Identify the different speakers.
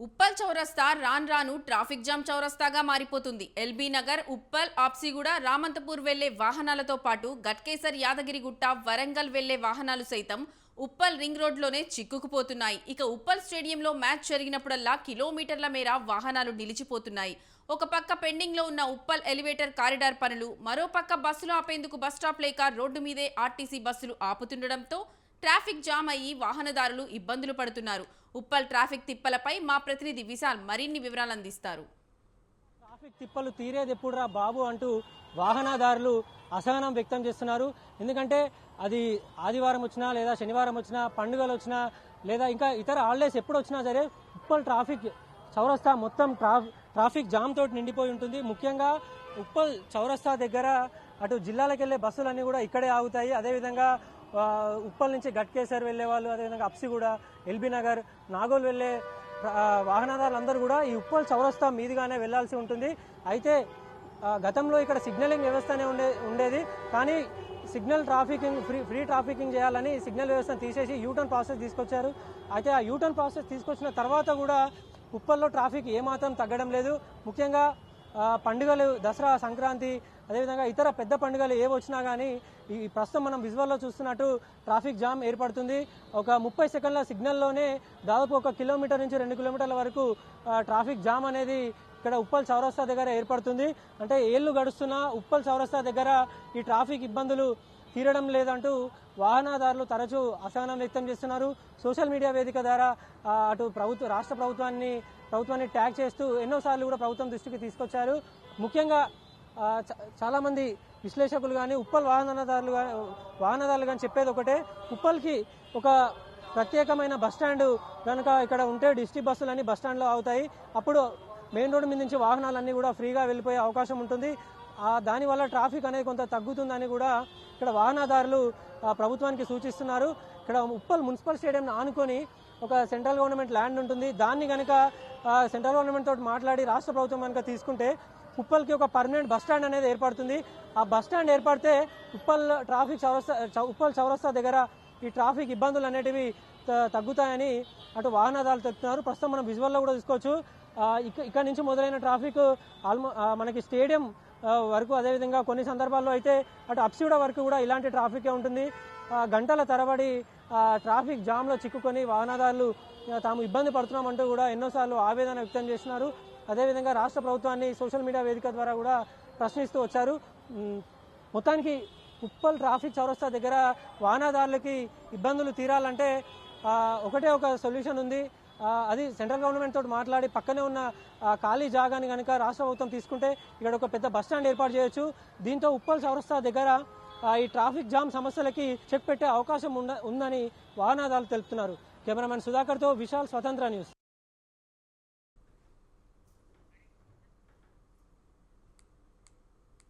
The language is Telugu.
Speaker 1: ఉప్పల్ చౌరస్తా రాన్ రాను ట్రాఫిక్ జామ్ చౌరస్తాగా మారిపోతుంది. ఎల్బీ నగర్ ఉప్పల్ ఆప్సిగూడ రామంతపూర్ వెళ్ళే వాహనాలతో పాటు గట్కేసర్ యాదగిరిగుట్ట వరంగల్ వెళ్ళే వాహనాలు సైతం ఉప్పల్ రింగ్ రోడ్లోనే చిక్కుకుపోతున్నాయి. ఇక ఉప్పల్ స్టేడియంలో మ్యాచ్ జరిగినప్పుడల్లా కిలోమీటర్ల మేర వాహనాలు నిలిచిపోతున్నాయి. ఒక పక్క పెండింగ్లో ఉన్న ఉప్పల్ ఎలివేటర్ కారిడార్ పనులు మరో పక్క బస్సులు ఆపేందుకు బస్ స్టాప్ లేక రోడ్డు మీదే ఆర్టీసీ బస్సులు ఆపుతుండటంతో ట్రాఫిక్ జామ్ అయ్యి వాహనదారులు ఇబ్బందులు పడుతున్నారు. ఉప్పల్ ట్రాఫిక్ తిప్పలపై మా ప్రతినిధి విశాల్ మరిన్ని వివరాలు అందిస్తారు.
Speaker 2: ట్రాఫిక్ తిప్పలు తీరేది ఎప్పుడురా బాబు అంటూ వాహనదారులు అసహనం వ్యక్తం చేస్తున్నారు. ఎందుకంటే అది ఆదివారం వచ్చినా లేదా శనివారం వచ్చినా పండుగలు వచ్చినా లేదా ఇంకా ఇతర హాలిడేస్ ఎప్పుడు వచ్చినా సరే ఉప్పల్ ట్రాఫిక్ చౌరస్తా మొత్తం ట్రాఫిక్ జామ్ తోటి నిండిపోయి ఉంటుంది. ముఖ్యంగా ఉప్పల్ చౌరస్తా దగ్గర అటు జిల్లాలకు వెళ్ళే బస్సులన్నీ కూడా ఇక్కడే ఆగుతాయి. అదేవిధంగా ఉప్పల్ నుంచి గట్కేసర్ వెళ్ళే వాళ్ళు అదేవిధంగా అప్సిగూడ ఎల్బీ నగర్ నాగోల్ వెళ్ళే వాహనదారులందరూ కూడా ఈ ఉప్పల్ చౌరస్తా మీదుగానే వెళ్ళాల్సి ఉంటుంది. అయితే గతంలో ఇక్కడ సిగ్నలింగ్ వ్యవస్థనే ఉండే ఉండేది. కానీ signal trafficking free free trafficking చేయాలని సిగ్నల్ వ్యవస్థను తీసేసి యూటర్న్ ప్రాసెస్ తీసుకొచ్చారు. అయితే ఆ యూటర్న్ ప్రాసెస్ తీసుకొచ్చిన తర్వాత కూడా ఉప్పల్లో ట్రాఫిక్ ఏమాత్రం తగ్గడం లేదు. ముఖ్యంగా పండుగలు దసరా సంక్రాంతి అదేవిధంగా ఇతర పెద్ద పండుగలు ఏ వచ్చినా కానీ ఈ ప్రస్తుతం మనం విజువల్లో చూస్తున్నట్టు ట్రాఫిక్ జామ్ ఏర్పడుతుంది. ఒక ముప్పై సెకండ్ల సిగ్నల్లోనే దాదాపు ఒక కిలోమీటర్ నుంచి రెండు కిలోమీటర్ల వరకు ట్రాఫిక్ జామ్ అనేది ఇక్కడ ఉప్పల్ చౌరస్తా దగ్గర ఏర్పడుతుంది. అంటే ఏళ్ళు గడుస్తున్నా ఉప్పల్ చౌరస్తా దగ్గర ఈ ట్రాఫిక్ ఇబ్బందులు తీరడం లేదంటూ వాహనదారులు తరచూ అసహనం వ్యక్తం చేస్తున్నారు. సోషల్ మీడియా వేదిక ద్వారా అటు ప్రభుత్వ రాష్ట్ర ప్రభుత్వాన్ని ప్రభుత్వాన్ని ట్యాగ్ చేస్తూ ఎన్నోసార్లు కూడా ప్రభుత్వం దృష్టికి తీసుకొచ్చారు. ముఖ్యంగా చ- చాలా మంది విశ్లేషకులు కానీ ఉప్పల్ వాహనదారులు వాహనదారులు కానీ చెప్పేది ఒకటే ఉప్పల్కి ఒక ప్రత్యేకమైన బస్ స్టాండ్ కనుక ఇక్కడ ఉంటే డిస్ట్రిక్ట్ బస్సులన్నీ బస్ స్టాండ్లో అవుతాయి అప్పుడు మెయిన్ రోడ్డు మీద నుంచి వాహనాలన్నీ కూడా ఫ్రీగా వెళ్ళిపోయే అవకాశం ఉంటుంది. దానివల్ల ట్రాఫిక్ అనేది కొంత తగ్గుతుందని కూడా ఇక్కడ వాహనదారులు ప్రభుత్వానికి సూచిస్తున్నారు. ఇక్కడ ఉప్పల్ మున్సిపల్ స్టేడియం ఆనుకొని ఒక సెంట్రల్ గవర్నమెంట్ ల్యాండ్ ఉంటుంది. దాన్ని కనుక సెంట్రల్ గవర్నమెంట్ తోటి మాట్లాడి రాష్ట్ర ప్రభుత్వం కనుక తీసుకుంటే ఉప్పల్కి ఒక పర్మనెంట్ బస్ స్టాండ్ అనేది ఏర్పడుతుంది. ఆ బస్ స్టాండ్ ఏర్పడితే ఉప్పల్ ట్రాఫిక్ చౌరస్తా ఉప్పల్ చౌరస్తా దగ్గర ఈ ట్రాఫిక్ ఇబ్బందులు అనేటివి తగ్గుతాయని అటు వాహనదారులు చెప్తున్నారు. ప్రస్తుతం మనం విజువల్లో కూడా చూసుకోవచ్చు. ఇక్కడ నుంచి మొదలైన ట్రాఫిక్ ఆల్మో మనకి స్టేడియం వరకు అదేవిధంగా కొన్ని సందర్భాల్లో అయితే అటు అప్సిడ వరకు కూడా ఇలాంటి ట్రాఫికే ఉంటుంది. గంటల తరబడి ట్రాఫిక్ జామ్లో చిక్కుకొని వాహనదారులు తాము ఇబ్బంది పడుతున్నామంటూ కూడా ఎన్నోసార్లు ఆవేదన వ్యక్తం చేస్తున్నారు. అదేవిధంగా రాష్ట్ర ప్రభుత్వాన్ని సోషల్ మీడియా వేదిక ద్వారా కూడా ప్రశ్నిస్తూ వచ్చారు. మొత్తానికి ఉప్పల్ ట్రాఫిక్ చౌరస్తా దగ్గర వాహనదారులకి ఇబ్బందులు తీరాలంటే ఒకటే ఒక సొల్యూషన్ ఉంది. అది సెంట్రల్ గవర్నమెంట్ తోటి మాట్లాడి పక్కనే ఉన్న ఖాళీ జాగాని కనుక రాష్ట్ర ప్రభుత్వం తీసుకుంటే ఇక్కడ ఒక పెద్ద బస్ స్టాండ్ ఏర్పాటు చేయొచ్చు. దీంతో ఉప్పల్ చౌరస్తా దగ్గర ఈ ట్రాఫిక్ జామ్ సమస్యలకి చెక్ పెట్టే అవకాశం ఉంద- ఉందని వాహనదారులు తెలుపుతున్నారు. కెమెరామెన్ సుధాకర్తో విశాల్ స్వతంత్ర న్యూస్.